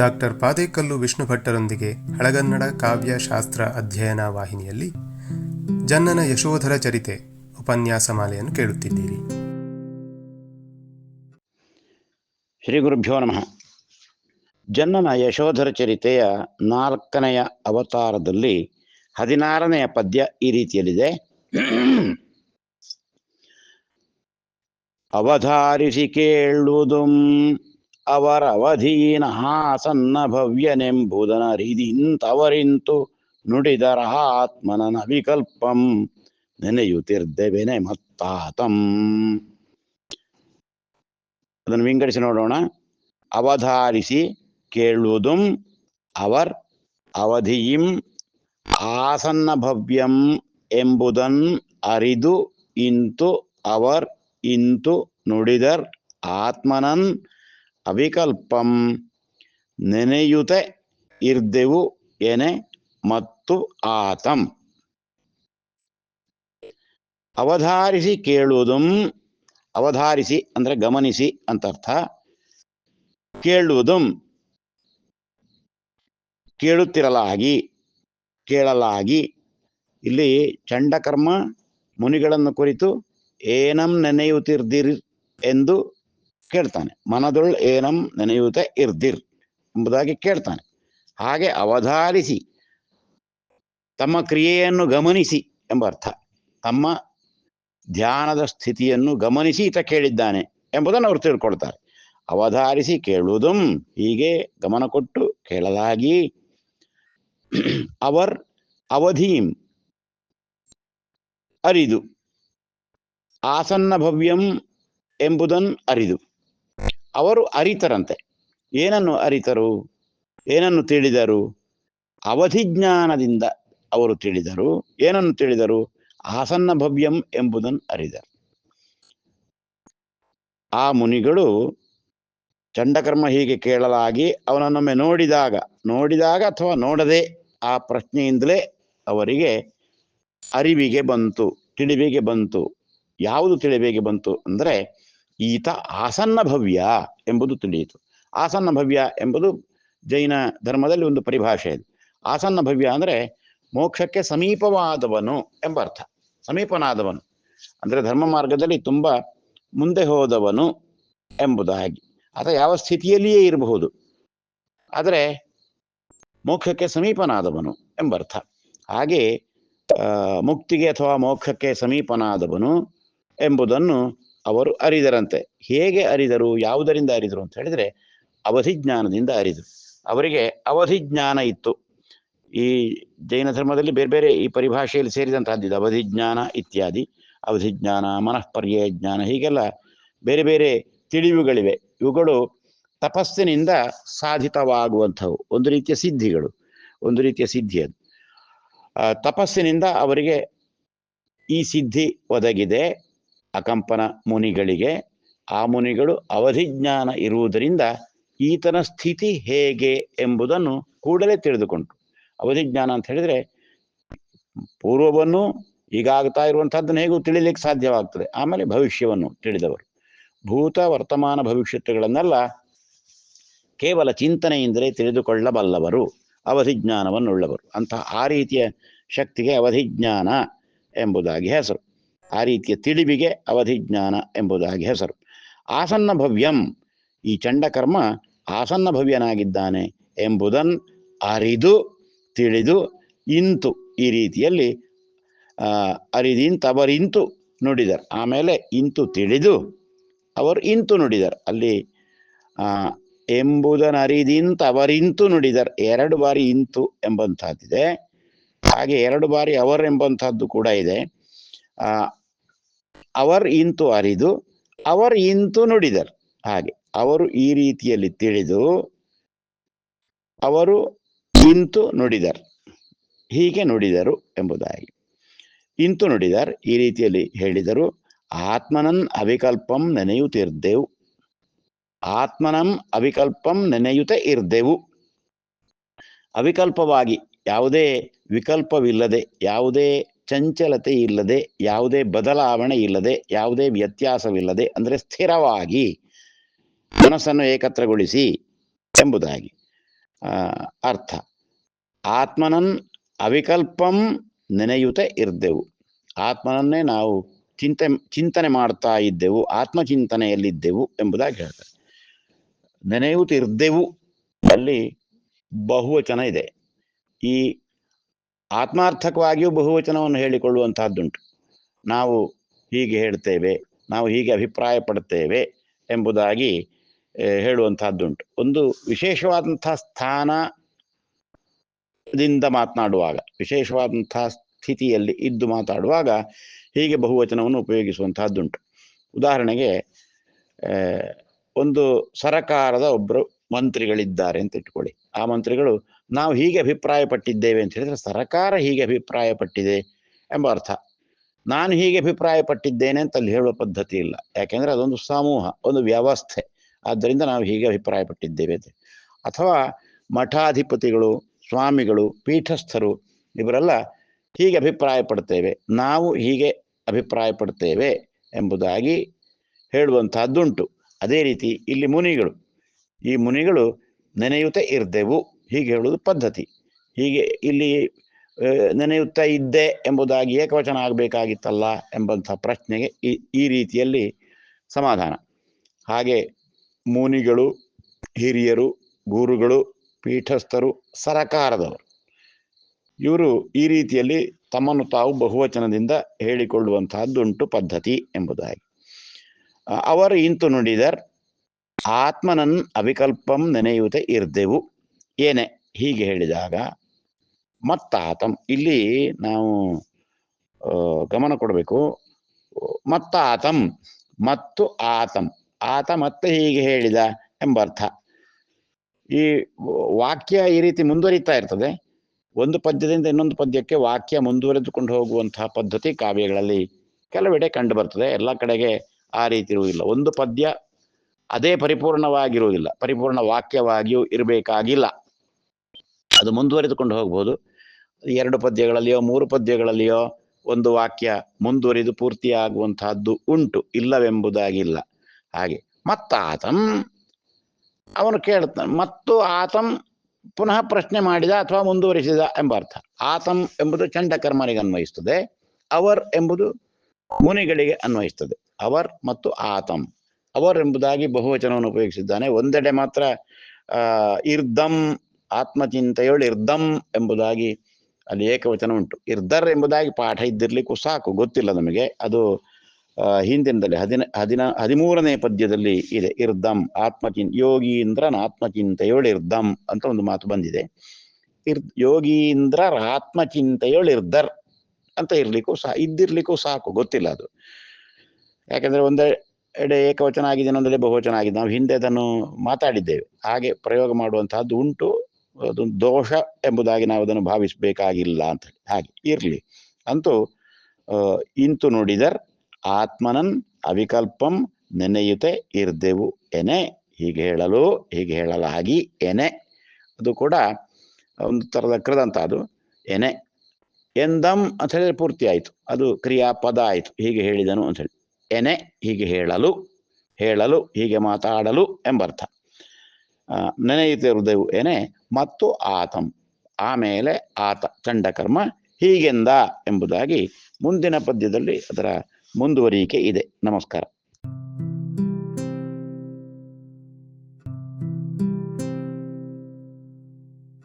Doctor Padekallu Vishnu ಭಟ್ಟರೊಂದಿಗೆ ಹಳಗನ್ನಡ ಕಾವ್ಯ ಶಾಸ್ತ್ರ ಅಧ್ಯಯನ ವಾಹಿನಿಯಲ್ಲಿ ಜನ್ನನ ಯಶೋಧರ ಚರಿತೆ ಉಪನ್ಯಾಸ ಮಾಲೆಯನ್ನು ಕೇಳುತ್ತಿದ್ದೀರಿ. ಶ್ರೀ ಗುರುಭ್ಯೋ ನಮಃ. ಜನ್ನನ ಯಶೋಧರ ಚರಿತೆಯ ನಾಲ್ಕನೆಯ ಅವತಾರದಲ್ಲಿ ಹದಿನಾರನೆಯ ಪದ್ಯ ಈ ರೀತಿಯಲ್ಲಿದೆ. ಅವಧಾರಿಸಿ ಕೇಳುವುದು ಅವರ ಅವಧೀನ ಹಾಸನ್ನ ಭವ್ಯನೆಂಬುದನ ರೀದಿಂತವರಿಂತು ನುಡಿದರ ಆತ್ಮನ ವಿಕಲ್ಪಂ ನೆನೆಯುತ್ತಿರ್ದೆವೆನೆ ಮತ್ತಾತಂ. ಅದನ್ನು ವಿಂಗಡಿಸಿ ನೋಡೋಣ. ಅವಧಾರಿಸಿ ಕೇಳುವುದು ಅವರ್ ಅವಧಿಯಿಂ ಆಸನ್ನ ಭವ್ಯಂ ಎಂಬುದನ್ ಅರಿದು ಇಂತು ಅವರ್ ಇಂತು ನುಡಿದರ್ ಆತ್ಮನನ್ ಅವಿಕಲ್ಪಂ ನೆನೆಯುತೆ ಇರ್ದೆವು ಎನೆ ಮತ್ತು ಆತಂ. ಅವಧಾರಿಸಿ ಕೇಳುವುದು, ಅವಧಾರಿಸಿ ಅಂದ್ರೆ ಗಮನಿಸಿ ಅಂತ ಅರ್ಥ. ಕೇಳುವುದು, ಕೇಳುತ್ತಿರಲಾಗಿ, ಕೇಳಲಾಗಿ. ಇಲ್ಲಿ ಚಂಡಕರ್ಮ ಮುನಿಗಳನ್ನು ಕುರಿತು ಏನಂ ನೆನೆಯುತ್ತಿರ್ದಿರಿ ಎಂದು ಕೇಳ್ತಾನೆ, ಮನದೊಳ್ ಏನಂ ನೆನೆಯುತ್ತೆ ಇರ್ದಿರ್ ಎಂಬುದಾಗಿ ಕೇಳ್ತಾನೆ. ಹಾಗೆ ಅವಧಾರಿಸಿ, ತಮ್ಮ ಕ್ರಿಯೆಯನ್ನು ಗಮನಿಸಿ ಎಂಬ ಅರ್ಥ. ತಮ್ಮ ಧ್ಯಾನದ ಸ್ಥಿತಿಯನ್ನು ಗಮನಿಸಿ ಈತ ಕೇಳಿದ್ದಾನೆ ಎಂಬುದನ್ನು ಅವರು ತಿಳ್ಕೊಳ್ತಾರೆ. ಅವಧಾರಿಸಿ ಕೇಳುವುದು ಹೀಗೆ ಗಮನ ಕೊಟ್ಟು ಕೇಳಲಾಗಿ, ಅವರ್ ಅವಧೀಂ ಅರಿದು, ಆಸನ್ನ ಭವ್ಯಂ ಎಂಬುದನ್ನು ಅರಿದು. ಅವರು ಅರಿತರಂತೆ. ಏನನ್ನು ಅರಿತರು? ಏನನ್ನು ತಿಳಿದರು? ಅವಧಿಜ್ಞಾನದಿಂದ ಅವರು ತಿಳಿದರು. ಏನನ್ನು ತಿಳಿದರು? ಆಸನ್ನ ಭವ್ಯಂ ಎಂಬುದನ್ನು ಅರಿದರು. ಆ ಮುನಿಗಳು ಚಂಡಕರ್ಮ ಹೀಗೆ ಕೇಳಲಾಗಿ ಅವನನ್ನೊಮ್ಮೆ ನೋಡಿದಾಗ ನೋಡಿದಾಗ ಅಥವಾ ನೋಡದೆ ಆ ಪ್ರಶ್ನೆಯಿಂದಲೇ ಅವರಿಗೆ ಅರಿವಿಗೆ ಬಂತು, ತಿಳಿವಿಗೆ ಬಂತು. ಯಾವುದು ತಿಳಿವಿಗೆ ಬಂತು ಅಂದರೆ ಈತ ಆಸನ್ನ ಭವ್ಯ ಎಂಬುದು ತಿಳಿಯಿತು. ಆಸನ್ನ ಭವ್ಯ ಎಂಬುದು ಜೈನ ಧರ್ಮದಲ್ಲಿ ಒಂದು ಪರಿಭಾಷೆ ಇದೆ. ಆಸನ್ನ ಭವ್ಯ ಅಂದರೆ ಮೋಕ್ಷಕ್ಕೆ ಸಮೀಪವಾದವನು ಎಂಬ ಅರ್ಥ. ಸಮೀಪನಾದವನು. ಅಂದರೆ ಧರ್ಮ ಮಾರ್ಗದಲ್ಲಿ ತುಂಬ ಮುಂದೆ ಹೋದವನು ಎಂಬುದಾಗಿ. ಆತ ಯಾವ ಸ್ಥಿತಿಯಲ್ಲಿಯೇ ಇರಬಹುದು. ಆದರೆ ಮೋಕ್ಷಕ್ಕೆ ಸಮೀಪನಾದವನು ಎಂಬರ್ಥ ಹಾಗೆ ಮುಕ್ತಿಗೆ ಅಥವಾ ಮೋಕ್ಷಕ್ಕೆ ಸಮೀಪನಾದವನು ಎಂಬುದನ್ನು ಅವರು ಅರಿದರಂತೆ. ಹೇಗೆ ಅರಿದರು, ಯಾವುದರಿಂದ ಅರಿದರು ಅಂತ ಹೇಳಿದರೆ, ಅವಧಿಜ್ಞಾನದಿಂದ ಅರಿದರು. ಅವರಿಗೆ ಅವಧಿಜ್ಞಾನ ಇತ್ತು. ಈ ಜೈನ ಧರ್ಮದಲ್ಲಿ ಬೇರೆ ಬೇರೆ ಈ ಪರಿಭಾಷೆಯಲ್ಲಿ ಸೇರಿದಂತಹದ್ದಿದೆ. ಅವಧಿಜ್ಞಾನ ಇತ್ಯಾದಿ, ಅವಧಿಜ್ಞಾನ, ಮನಃಪರ್ಯಾಯ ಜ್ಞಾನ, ಹೀಗೆಲ್ಲ ಬೇರೆ ಬೇರೆ ತಿಳಿವುಗಳಿವೆ. ಇವುಗಳು ತಪಸ್ಸಿನಿಂದ ಸಾಧಿತವಾಗುವಂಥವು. ಒಂದು ರೀತಿಯ ಸಿದ್ಧಿಗಳು, ಒಂದು ರೀತಿಯ ಸಿದ್ಧಿ ಅದು. ತಪಸ್ಸಿನಿಂದ ಅವರಿಗೆ ಈ ಸಿದ್ಧಿ ಒದಗಿದೆ. ಅಕಂಪನ ಮುನಿಗಳಿಗೆ, ಆ ಮುನಿಗಳು ಅವಧಿಜ್ಞಾನ ಇರುವುದರಿಂದ ಈತನ ಸ್ಥಿತಿ ಹೇಗೆ ಎಂಬುದನ್ನು ಕೂಡಲೇ ತಿಳಿದುಕೊಂಡು ಅವಧಿಜ್ಞಾನ ಅಂತ ಹೇಳಿದರೆ, ಪೂರ್ವವನ್ನು ಈಗಾಗ್ತಾ ಇರುವಂಥದ್ದನ್ನು ಹೇಗೂ ತಿಳಿಲಿಕ್ಕೆ ಸಾಧ್ಯವಾಗ್ತದೆ. ಆಮೇಲೆ ಭವಿಷ್ಯವನ್ನು ತಿಳಿದವರು. ಭೂತ ವರ್ತಮಾನ ಭವಿಷ್ಯತ್ತುಗಳನ್ನೆಲ್ಲ ಕೇವಲ ಚಿಂತನೆಯಿಂದಲೇ ತಿಳಿದುಕೊಳ್ಳಬಲ್ಲವರು, ಅವಧಿಜ್ಞಾನವನ್ನುಳ್ಳವರು. ಅಂತಹ ಆ ರೀತಿಯ ಶಕ್ತಿಗೆ ಅವಧಿಜ್ಞಾನ ಎಂಬುದಾಗಿ ಹೆಸರು. ಆ ರೀತಿಯ ತಿಳಿವಿಗೆ ಅವಧಿಜ್ಞಾನ ಎಂಬುದಾಗಿ ಹೆಸರು. ಆಸನ್ನ ಭವ್ಯಂ, ಈ ಚಂಡಕರ್ಮ ಆಸನ್ನ ಭವ್ಯನಾಗಿದ್ದಾನೆ ಎಂಬುದನ್ನು ಅರಿದು, ತಿಳಿದು, ಇಂತು ಈ ರೀತಿಯಲ್ಲಿ ಅರಿದಿಂತವರಿಂತು ನುಡಿದರು. ಆಮೇಲೆ ಇಂತು ತಿಳಿದು ಅವರು ಇಂತು ನುಡಿದರು. ಅಲ್ಲಿ ಎಂಬುದನ್ನರಿದಿಂತ ಅವರಿಂತು ನುಡಿದರು. ಎರಡು ಬಾರಿ ಇಂತು ಎಂಬಂತಹದ್ದಿದೆ. ಹಾಗೆ ಎರಡು ಬಾರಿ ಅವರ್ ಕೂಡ ಇದೆ. ಅವರ್ ಇಂತು ಅರಿದು, ಅವರ್ ಇಂತು ನುಡಿದರು. ಹಾಗೆ, ಅವರು ಈ ರೀತಿಯಲ್ಲಿ ತಿಳಿದು, ಅವರು ಇಂತು ನುಡಿದರು. ಹೀಗೆ ನುಡಿದರು ಎಂಬುದಾಗಿ. ಇಂತು ನುಡಿದರ್, ಈ ರೀತಿಯಲ್ಲಿ ಹೇಳಿದರು ಆತ್ಮನನ್ ಅವಿಕಲ್ಪಂ ನೆನೆಯುತ್ತಿರ್ದೆವು. ಆತ್ಮನಂ ಅವಿಕಲ್ಪಂ ನೆನೆಯುತ್ತ ಇರ್ದೆವು. ಅವಿಕಲ್ಪವಾಗಿ ಯಾವುದೇ ವಿಕಲ್ಪವಿಲ್ಲದೆ, ಯಾವುದೇ ಚಂಚಲತೆ ಇಲ್ಲದೆ, ಯಾವುದೇ ಬದಲಾವಣೆ ಇಲ್ಲದೆ, ಯಾವುದೇ ವ್ಯತ್ಯಾಸವಿಲ್ಲದೆ, ಅಂದರೆ ಸ್ಥಿರವಾಗಿ ಮನಸ್ಸನ್ನು ಏಕತ್ರಗೊಳಿಸಿ ಎಂಬುದಾಗಿ ಅರ್ಥ. ಆತ್ಮನನ್ ಅವಿಕಲ್ಪಂ ನೆನೆಯುತ್ತೆ ಇರ್ದೆವು. ಆತ್ಮನನ್ನೇ ನಾವು ಚಿಂತೆ, ಚಿಂತನೆ ಮಾಡ್ತಾ ಇದ್ದೆವು, ಆತ್ಮಚಿಂತನೆಯಲ್ಲಿದ್ದೆವು ಎಂಬುದಾಗಿ ಹೇಳ್ತಾರೆ. ನೆನೆಯುತ್ತಿರ್ದೆವು, ಅಲ್ಲಿ ಬಹುವಚನ ಇದೆ. ಈ ಆತ್ಮಾರ್ಥಕವಾಗಿಯೂ ಬಹುವಚನವನ್ನು ಹೇಳಿಕೊಳ್ಳುವಂತಹದ್ದುಂಟು. ನಾವು ಹೀಗೆ ಹೇಳ್ತೇವೆ, ನಾವು ಹೀಗೆ ಅಭಿಪ್ರಾಯ ಪಡುತ್ತೇವೆ ಎಂಬುದಾಗಿ ಹೇಳುವಂತಹದ್ದುಂಟು. ಒಂದು ವಿಶೇಷವಾದಂಥ ಸ್ಥಾನದಿಂದ ಮಾತನಾಡುವಾಗ ವಿಶೇಷವಾದಂಥ ಸ್ಥಿತಿಯಲ್ಲಿ ಇದ್ದು ಮಾತಾಡುವಾಗ ಹೀಗೆ ಬಹುವಚನವನ್ನು ಉಪಯೋಗಿಸುವಂತಹದ್ದುಂಟು. ಉದಾಹರಣೆಗೆ ಒಂದು ಸರಕಾರದ ಒಬ್ಬರು ಮಂತ್ರಿಗಳಿದ್ದಾರೆ ಅಂತ ಇಟ್ಕೊಳ್ಳಿ ಆ ಮಂತ್ರಿಗಳು ನಾವು ಹೀಗೆ ಅಭಿಪ್ರಾಯಪಟ್ಟಿದ್ದೇವೆ ಅಂತ ಹೇಳಿದ್ರೆ ಸರಕಾರ ಹೀಗೆ ಅಭಿಪ್ರಾಯಪಟ್ಟಿದೆ ಎಂಬ ಅರ್ಥ. ನಾನು ಹೀಗೆ ಅಭಿಪ್ರಾಯಪಟ್ಟಿದ್ದೇನೆ ಅಂತ ಅಲ್ಲಿ ಹೇಳುವ ಪದ್ಧತಿ ಇಲ್ಲ. ಯಾಕೆಂದ್ರೆ ಅದೊಂದು ಸಮೂಹ, ಒಂದು ವ್ಯವಸ್ಥೆ. ಆದ್ದರಿಂದ ನಾವು ಹೀಗೆ ಅಭಿಪ್ರಾಯಪಟ್ಟಿದ್ದೇವೆ ಅಂತ. ಅಥವಾ ಮಠಾಧಿಪತಿಗಳು, ಸ್ವಾಮಿಗಳು, ಪೀಠಸ್ಥರು ಇವರೆಲ್ಲ ಹೀಗೆ ಅಭಿಪ್ರಾಯ ಪಡ್ತೇವೆ ನಾವು ಹೀಗೆ ಅಭಿಪ್ರಾಯ ಪಡ್ತೇವೆ ಎಂಬುದಾಗಿ ಹೇಳುವಂತಹದ್ದುಂಟು. ಅದೇ ರೀತಿ ಇಲ್ಲಿ ಮುನಿಗಳು. ಈ ಮುನಿಗಳು ನೆನೆಯುತ್ತೆ ಇರ್ದೆವು. ಹೀಗೆ ಹೇಳುವುದು ಪದ್ಧತಿ. ಹೀಗೆ ಇಲ್ಲಿ ನೆನೆಯುತ್ತಾ ಇದ್ದೆ ಎಂಬುದಾಗಿ ಏಕವಚನ ಆಗಬೇಕಾಗಿತ್ತಲ್ಲ ಎಂಬಂಥ ಪ್ರಶ್ನೆಗೆ ಈ ಈ ರೀತಿಯಲ್ಲಿ ಸಮಾಧಾನ. ಹಾಗೆ ಮುನಿಗಳು, ಹಿರಿಯರು, ಗುರುಗಳು, ಪೀಠಸ್ಥರು, ಸರಕಾರದವರು, ಇವರು ಈ ರೀತಿಯಲ್ಲಿ ತಮ್ಮನ್ನು ತಾವು ಬಹುವಚನದಿಂದ ಹೇಳಿಕೊಳ್ಳುವಂತಹದ್ದುಂಟು ಪದ್ಧತಿ ಎಂಬುದಾಗಿ. ಅವರು ಇಂತು ನುಡಿದರ್, ಆತ್ಮನನ್ ಅವಿಕಲ್ಪಂ ನೆನೆಯುತ್ತೆ ಇರ್ದೆವು. ಏನೆ ಹೀಗೆ ಹೇಳಿದಾಗ, ಮತ್ತಾತಂ, ಇಲ್ಲಿ ನಾವು ಗಮನ ಕೊಡಬೇಕು. ಮತ್ತಾತಂ, ಮತ್ತು ಆತಂ. ಆತ ಮತ್ತೆ ಹೀಗೆ ಹೇಳಿದ ಎಂಬರ್ಥ. ಈ ವಾಕ್ಯ ಈ ರೀತಿ ಮುಂದುವರಿತಾ ಇರ್ತದೆ. ಒಂದು ಪದ್ಯದಿಂದ ಇನ್ನೊಂದು ಪದ್ಯಕ್ಕೆ ವಾಕ್ಯ ಮುಂದುವರೆದುಕೊಂಡು ಹೋಗುವಂತಹ ಪದ್ಧತಿ ಕಾವ್ಯಗಳಲ್ಲಿ ಕೆಲವೆಡೆ ಕಂಡು ಬರ್ತದೆ ಎಲ್ಲ ಕಡೆಗೆ ಆ ರೀತಿ ಇರುವುದಿಲ್ಲ. ಒಂದು ಪದ್ಯ ಅದೇ ಪರಿಪೂರ್ಣವಾಗಿರುವುದಿಲ್ಲ. ಪರಿಪೂರ್ಣ ವಾಕ್ಯವಾಗಿಯೂ ಇರಬೇಕಾಗಿಲ್ಲ. ಅದು ಮುಂದುವರೆದುಕೊಂಡು ಹೋಗ್ಬೋದು. ಎರಡು ಪದ್ಯಗಳಲ್ಲಿಯೋ, ಮೂರು ಪದ್ಯಗಳಲ್ಲಿಯೋ ಒಂದು ವಾಕ್ಯ ಮುಂದುವರಿದು ಪೂರ್ತಿಯಾಗುವಂತಹದ್ದು ಉಂಟು, ಇಲ್ಲವೆಂಬುದಾಗಿಲ್ಲ. ಹಾಗೆ, ಮತ್ತಾತಂ, ಅವನು ಕೇಳ್ತಾನೆ ಮತ್ತು ಆತಂ ಪುನಃ ಪ್ರಶ್ನೆ ಮಾಡಿದ ಅಥವಾ ಮುಂದುವರಿಸಿದ ಎಂಬ ಅರ್ಥ. ಆತಂ ಎಂಬುದು ಚಂಡಕರ್ಮನಿಗೆ ಅನ್ವಯಿಸ್ತದೆ ಅವರ್ ಎಂಬುದು ಮುನಿಗಳಿಗೆ ಅನ್ವಯಿಸ್ತದೆ ಅವರ್ ಮತ್ತು ಆತಂ. ಅವರ್ ಎಂಬುದಾಗಿ ಬಹುವಚನವನ್ನು ಉಪಯೋಗಿಸಿದ್ದಾನೆ. ಒಂದೆಡೆ ಮಾತ್ರ ಇರ್ದಂ ಆತ್ಮಚಿಂತೆಯೊಳು ಇರ್ದಂ ಎಂಬುದಾಗಿ ಅಲ್ಲಿ ಏಕವಚನ ಉಂಟು. ಇರ್ದರ್ ಎಂಬುದಾಗಿ ಪಾಠ ಇದ್ದಿರ್ಲಿಕ್ಕೂ ಸಾಕು, ಗೊತ್ತಿಲ್ಲ ನಮಗೆ. ಅದು ಹಿಂದಿನದಲ್ಲಿ, ಹದಿನ ಹದಿನ, ಹದಿಮೂರನೇ ಪದ್ಯದಲ್ಲಿ ಇದೆ. ಇರ್ದಂ, ಆತ್ಮಚಿನ್, ಯೋಗೀಂದ್ರನ ಆತ್ಮಚಿಂತೆಯೊಳು ಇರ್ದಂ ಅಂತ ಒಂದು ಮಾತು ಬಂದಿದೆ. ಇರ್, ಯೋಗೀಂದ್ರರ ಆತ್ಮಚಿಂತೆಯೊಳು ಇರ್ದರ್ ಅಂತ ಇರ್ಲಿಕ್ಕೂ ಸಾ, ಇದ್ದಿರ್ಲಿಕ್ಕೂ ಸಾಕು, ಗೊತ್ತಿಲ್ಲ ಅದು. ಯಾಕಂದ್ರೆ ಒಂದೆಡೆ ಏಕವಚನ ಆಗಿದೆ ಇನ್ನೊಂದೆಡೆ ಬಹುವಚನ ಆಗಿದೆ. ನಾವು ಹಿಂದೆ ಅದನ್ನು ಮಾತಾಡಿದ್ದೇವೆ. ಹಾಗೆ ಪ್ರಯೋಗ ಮಾಡುವಂತಹದ್ದು ಉಂಟು. ಅದು ದೋಷ ಎಂಬುದಾಗಿ ನಾವು ಅದನ್ನು ಭಾವಿಸಬೇಕಾಗಿಲ್ಲ ಅಂತ ಹಾಗೆ ಇರಲಿ. ಅಂತೂ ಇಂತು ನುಡಿದರ್ ಆತ್ಮನನ್ ಅವಿಕಲ್ಪಂ ನೆನೆಯುತೆ ಇರ್ದೆವು ಎನೆ. ಹೀಗೆ ಹೇಳಲು, ಹೀಗೆ ಹೇಳಲಾಗಿ ಎನೆ. ಅದು ಕೂಡ ಒಂದು ಥರದ ಕೃದಂತ ಅದು. ಎನೆ. ಎಂದಂ ಅಂತ ಹೇಳಿದ್ರೆ ಪೂರ್ತಿ ಆಯಿತು. ಅದು ಕ್ರಿಯಾಪದ ಆಯಿತು. ಹೀಗೆ ಹೇಳಿದನು ಅಂತ ಹೇಳಿ. ಎನೆ ಹೀಗೆ ಹೇಳಲು ಹೇಳಲು, ಹೀಗೆ ಮಾತಾಡಲು ಎಂಬರ್ಥ. ಆ, ನೆನೆಯುತ್ತೆ ಹೃದಯವು ಏನೇ? ಮತ್ತು ಆತಂ. ಆಮೇಲೆ ಆತ ಚಂಡಕರ್ಮ ಹೀಗೆಂದ ಎಂಬುದಾಗಿ ಮುಂದಿನ ಪದ್ಯದಲ್ಲಿ ಅದರ ಮುಂದುವರಿಕೆ ಇದೆ. ನಮಸ್ಕಾರ.